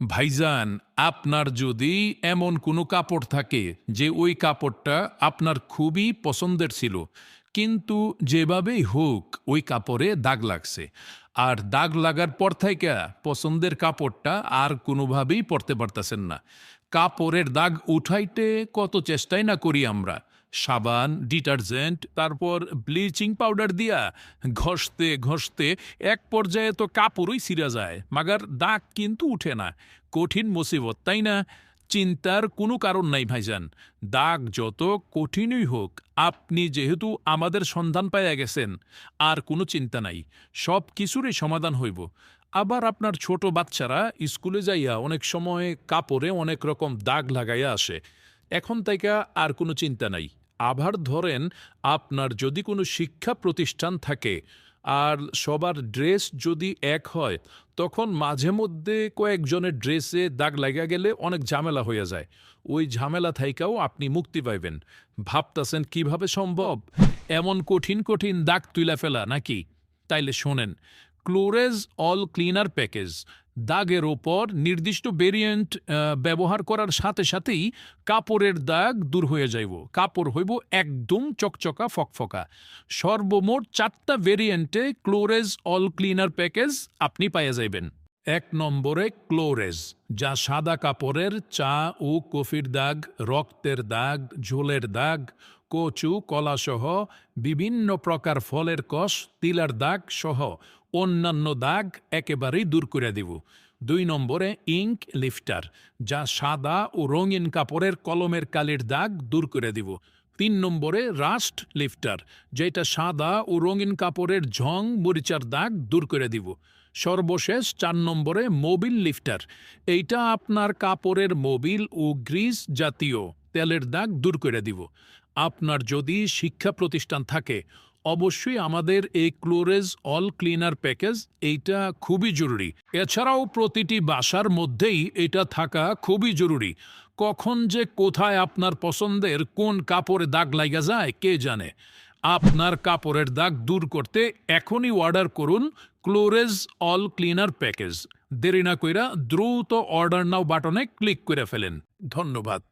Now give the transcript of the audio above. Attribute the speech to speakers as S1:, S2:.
S1: ভাইজান, আপনার যদি এমন কোনো কাপড় থাকে যে ওই কাপড়টা আপনার খুবই পছন্দের ছিল, কিন্তু যেভাবেই হোক ওই কাপড়ে দাগ লাগছে। আর দাগ লাগার পর থেকে পছন্দের কাপড়টা আর কোনোভাবেই পরতে পারতেছেন না। কাপড়ের দাগ উঠাইতে কত চেষ্টাই না করি আমরা। সাবান, ডিটারজেন্ট, তারপর ব্লিচিং পাউডার দিয়া ঘষতে ঘষতে এক পর্যায়ে তো কাপড়ই ছিঁড়া যায়, মাগার দাগ কিন্তু উঠে না। কঠিন মুসিবত, তাই না? চিন্তার কোনো কারণ নাই ভাইজান। দাগ যত কঠিনই হোক, আপনি যেহেতু আমাদের সন্ধান পাইয়া গেছেন, আর কোনো চিন্তা নাই, সব কিছুরই সমাধান হইব। আবার আপনার ছোট বাচ্চারা স্কুলে যাইয়া অনেক সময় কাপড়ে অনেক রকম দাগ লাগাইয়া আসে। এখন থেকে আর কোনো চিন্তা নাই। আবার ধরেন, আপনার যদি কোনো শিক্ষা প্রতিষ্ঠান থাকে, আর সবার ড্রেস যদি এক হয়, তখন মাঝে মধ্যে কয়েকজনের ড্রেসে দাগ লাগা গেলে অনেক ঝামেলা হয়ে যায়। ওই ঝামেলা থাইকাও আপনি মুক্তি পাইবেন। ভাবতাছেন কীভাবে সম্ভব? এমন কঠিন কঠিন দাগ তুইলা ফেলা নাকি? তাইলে শোনেন, ক্লোরেজ অল ক্লিনার প্যাকেজ দাগের ওপর নির্দিষ্ট ভেরিয়েন্ট ব্যবহার করার সাথে সাথেই কাপড়ের দাগ দূর হয়ে যাইব। কাপড় হইব একদম চকচকা, ফকফকা। সর্বমোট চারটা ভেরিয়েন্টে ক্লোরেজ অল ক্লিনার প্যাকেজ আপনি পাইয়া যাইবেন। এক নম্বরে ক্লোরেজ যা সাদা কাপড়ের চা ও কফির দাগ, রক্তের দাগ, ঝোলের দাগ, কচু, কলাসহ বিভিন্ন প্রকার ফলের কষ, তিলার দাগ সহ অন্যান্য দাগ একেবারেই দূর করে দিব। দুই নম্বরে ইঙ্ক লিফটার, যা সাদা ও রঙিন কাপড়ের কলমের কালির দাগ দূর করে দিব। তিন নম্বরে রাস্ট লিফটার, যেটা সাদা ও রঙিন কাপড়ের ঝং, মরিচার দাগ দূর করে দিব। সর্বশেষ চার নম্বরে মোবিল লিফটার, এইটা আপনার কাপড়ের মোবিল ও গ্রিস জাতীয় তেলের দাগ দূর করে দিব। আপনার যদি শিক্ষা প্রতিষ্ঠান থাকে অবশ্যই আমাদের এই ক্লোরেজ অল ক্লিনার প্যাকেজ, এইটা খুবই জরুরি। এছাড়াও প্রতিটি বাসার মধ্যেই এটা থাকা খুবই জরুরি। কখন যে কোথায় আপনার পছন্দের, কোন কাপড়ে দাগ লাগা যায়, কে জানে? আপনার কাপড়ের দাগ দূর করতে এখনই অর্ডার করুন ক্লোরেজ অল ক্লিনার প্যাকেজ। দেরি না কইরা দ্রুত অর্ডার নাও বাটনে ক্লিক করে ফেলেন। ধন্যবাদ।